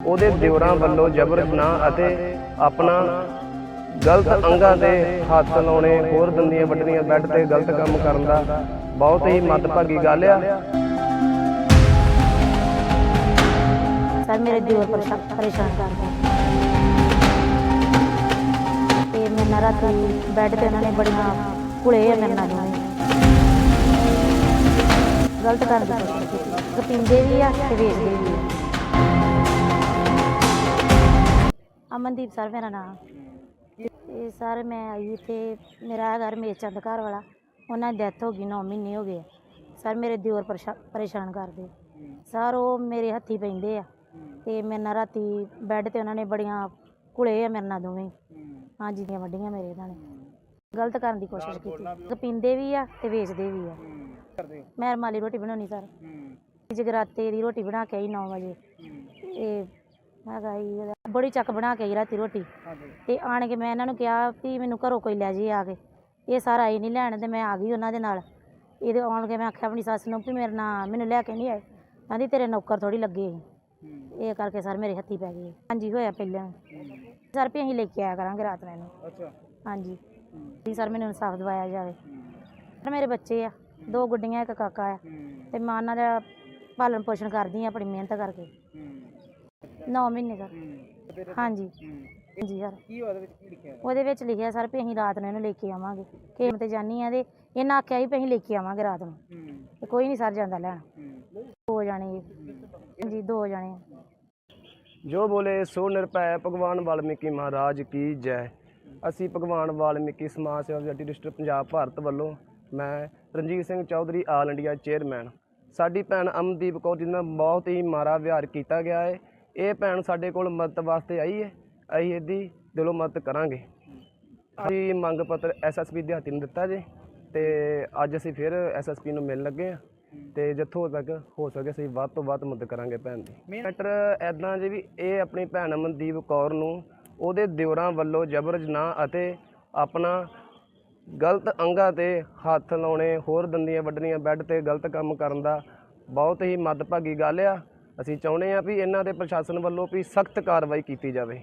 ਉਹਦੇ ਦਿਉਰਾਂ ਵੱਲੋਂ ਜ਼ਬਰ ਜਨਾਹ ਅਤੇ ਆਪਣਾ ਗਲਤ ਅੰਗਾਂ ਦੇ ਹੱਥ ਲਾਉਣੇ, ਹੋਰ ਦੰਦੀਆਂ ਵੱਢਣੀਆਂ, ਬੈੱਡ ਤੇ ਗਲਤ ਕੰਮ ਕਰਨ ਦਾ ਬਹੁਤ ਹੀ ਮੱਦਭਾਗੀ ਗੱਲ ਆ। ਸਰ, ਮੇਰੇ ਦਿਓਰ ਪਰੇਸ਼ਾਨ ਪਰੇਸ਼ਾਨ ਕਰਦਾ ਤੇ ਮੈਂ ਨਾ ਰਾਤੀ ਬੈੱਡ ਤੇ ਉਹਨਾਂ ਨੇ ਬੜੀਆਂ ਕੁਲੇ ਆ ਮੇਰੇ ਨਾਲ। ਦੋਵੇਂ ਗਲਤ ਕਰਨ ਦੀ ਕੋਸ਼ਿਸ਼ ਕੀਤੀ। ਤੇ ਪੀਂਦੇ ਵੀ ਆ ਤੇ ਵੇਚਦੇ ਵੀ ਆ। ਅਮਨਦੀਪ ਸਰ ਮੇਰਾ ਨਾਮ। ਤੇ ਸਰ ਮੈਂ ਆਈ ਇੱਥੇ ਮੇਰਾ ਘਰ ਮੇਚੰਦ ਘਰ ਵਾਲਾ। ਉਹਨਾਂ ਦੀ ਡੈਥ ਹੋ ਗਈ 9 ਮਹੀਨੇ ਹੋ ਗਏ। ਸਰ ਮੇਰੇ ਦਿਓਰ ਪਰੇਸ਼ਾ- ਪਰੇਸ਼ਾਨ ਕਰਦੇ। ਸਰ ਉਹ ਮੇਰੇ ਹੱਥੀ ਪੈਂਦੇ ਆ। ਤੇ ਮੇਰੇ ਨਾਲ ਰਾਤੀ ਬੈੱਡ ਤੇ ਉਹਨਾਂ ਨੇ ਬੜੀਆਂ ਕੁਲੇ ਆ ਮੇਰੇ ਨਾਲ ਦੋਵੇਂ। ਹਾਂਜੀ ਦੀਆਂ ਵੱਡੀਆਂ ਮੇਰੇ ਇਹਨਾਂ ਨੇ ਗਲਤ ਕਰਨ ਦੀ ਕੋਸ਼ਿਸ਼ ਕੀਤੀ। ਪੀਂਦੇ ਵੀ ਆ ਤੇ ਵੇਚਦੇ ਵੀ ਆ। ਮੈਂ ਰਮਾਲੀ ਰੋਟੀ ਬਣਾਉਣੀ ਸਰ। ਜਗਰਾਤੇ ਦੀ ਰੋਟੀ ਬਣਾ ਕੇ ਆਈ 9 ਵਜੇ। ਇਹ ਹੈਗਾ ਹੀ ਬੜੀ ਚੱਕ ਬਣਾ ਕੇ ਆਈ ਰਾਤੀ ਰੋਟੀ। ਤੇ ਆਣ ਕੇ ਮੈਂ ਇਹਨਾਂ ਨੂੰ ਕਿਹਾ ਵੀ ਮੈਨੂੰ ਘਰੋਂ ਕੋਈ ਲੈ ਜੇ ਆ ਕੇ। ਇਹ ਸਾਰਾ ਆਈ ਨਹੀਂ ਲੈਣ ਤੇ ਮੈਂ ਆ ਗਈ ਉਹਨਾਂ ਦੇ ਨਾਲ। ਇਹਦੇ ਆਉਣ ਕੇ ਮੈਂ ਆਖਿਆ ਆਪਣੀ ਸੱਸ ਨੂੰ ਵੀ ਮੇਰੇ ਨਾਲ ਮੈਨੂੰ ਲੈ ਕੇ ਨਹੀਂ ਆਏ। ਕਹਿੰਦੀ ਤੇਰੇ ਨੌਕਰ ਥੋੜੀ ਲੱਗੇ। ਇਹ ਕਰਕੇ ਸਰ ਮੇਰੇ ਹੱਥੀ ਪੈ ਗਏ। ਹਾਂਜੀ ਹੋਇਆ ਪਹਿਲਾਂ। ਸਰ ਵੀ ਅਸੀਂ ਲੈ ਕੇ ਆਇਆ ਕਰਾਂਗੇ ਰਾਤ ਨੂੰ ਇਹਨੂੰ। ਅੱਛਾ। ਹਾਂਜੀ। ਵੀ ਸਰ ਮੈਨੂੰ ਇਨਸਾਫ ਦਿਵਾਇਆ ਜਾਵੇ। ਸਰ ਮੇਰੇ ਬੱਚੇ ਆ। ਦੋ ਗੁੱਡੀਆਂ ਇੱਕ ਕਾਕਾ ਆ। ਤੇ ਮੈਂ ਦਾ ਪਾਲਣ ਪੋਸ਼ਣ ਕਰਦੀ ਆ ਆਪਣੀ ਮਿਹਨਤ ਕਰਕੇ। 9 ਮਹੀਨੇ ਸਰ ਹਾਂਜੀ। ਜੀ ਸਰ। ਕੀ ਉਹਦੇ ਵਿੱਚ ਕੀ ਲਿਖਿਆ ਉਹਦੇ ਵਿੱਚ ਲਿਖਿਆ ਸਰ ਵੀ ਅਸੀਂ ਰਾਤ ਨੂੰ ਇਹਨੂੰ ਲੈ ਕੇ ਆਵਾਂਗੇ। ਖੇਮ ਤੇ ਜਾਨੀ ਆ ਤੇ ਇਹਨਾਂ ਆਖਿਆ ਸੀ ਵੀ ਅਸੀਂ ਲੈ ਕੇ ਆਵਾਂਗੇ ਰਾਤ ਨੂੰ। ਤੇ ਕੋਈ ਨਹੀਂ ਸਰ ਜਾਂਦਾ ਲੈਣ। ਦੋ ਜਾਣੇ ਜੀ। ਹਾਂਜੀ ਦੋ ਜਾਣੇ। ਆ। ਜੋ ਬੋਲੇ ਸੋ ਨਿਰਭੈ ਭਗਵਾਨ ਵਾਲਮੀਕੀ ਮਹਾਰਾਜ ਕੀ ਜੈ। ਅਸੀਂ ਭਗਵਾਨ ਵਾਲਮੀਕੀ ਸਮਾਜ ਸੇਵਾ ਸੁਸਾਇਟੀ ਡਿਸਟ੍ਰਿਕਟ ਪੰਜਾਬ ਭਾਰਤ ਵੱਲੋਂ ਮੈਂ Ranjit Singh Chaudhary all India chairman. ਸਾਡੀ ਭੈਣ ਅਮਨਦੀਪ ਕੌਰ ਜੀ ਨਾਲ ਬਹੁਤ ਹੀ ਮਾਰਾ ਵਿਹਾਰ ਕੀਤਾ ਗਿਆ ਹੈ। ਇਹ ਭੈਣ ਸਾਡੇ ਕੋਲ ਮਦਦ ਵਾਸਤੇ ਆਈ ਹੈ। ਅਸੀਂ ਇਹਦੀ ਦਿਲੋਂ ਮਦਦ ਕਰਾਂਗੇ। ਅਸੀਂ ਮੰਗ ਪੱਤਰ ਐਸਐਸਪੀ ਦਿਹਾਤੀ ਨੂੰ ਦਿੱਤਾ ਜੇ ਤੇ ਅੱਜ ਅਸੀਂ ਫਿਰ ਐਸਐਸਪੀ ਨੂੰ ਮਿਲਣ ਲੱਗੇ ਆ ਤੇ ਜਿੱਥੋਂ ਤੱਕ ਹੋ ਸਕੇ ਅਸੀਂ ਵੱਧ ਤੋਂ ਵੱਧ ਮਦਦ ਕਰਾਂਗੇ ਭੈਣ ਦੀ। ਮੈਟਰ ਐਦਾਂ ਜੇ ਵੀ ਇਹ ਆਪਣੀ ਭੈਣ ਅਮਨਦੀਪ ਕੌਰ ਨੂੰ ਉਹਦੇ ਦਿਉਰਾਂ ਵੱਲੋਂ ਜ਼ਬਰ ਜਨਾਹ ਅਤੇ ਆਪਣਾ ਗਲਤ ਅੰਗਾਂ ਤੇ ਹੱਥ ਲਾਉਣੇ ਹੋਰ ਦੰਦੀਆਂ ਵੱਢਣੀਆਂ ਬੈੱਡ ਤੇ ਗਲਤ ਕੰਮ ਕਰਨ ਦਾ ਬਹੁਤ ਹੀ ਮੱਦਭਾਗੀ ਗੱਲ ਆ। ਅਸੀਂ ਚਾਹੁੰਦੇ ਹਾਂ ਵੀ ਇਹਨਾਂ ਦੇ ਪ੍ਰਸ਼ਾਸਨ ਵੱਲੋਂ ਵੀ ਸਖਤ ਕਾਰਵਾਈ ਕੀਤੀ ਜਾਵੇ।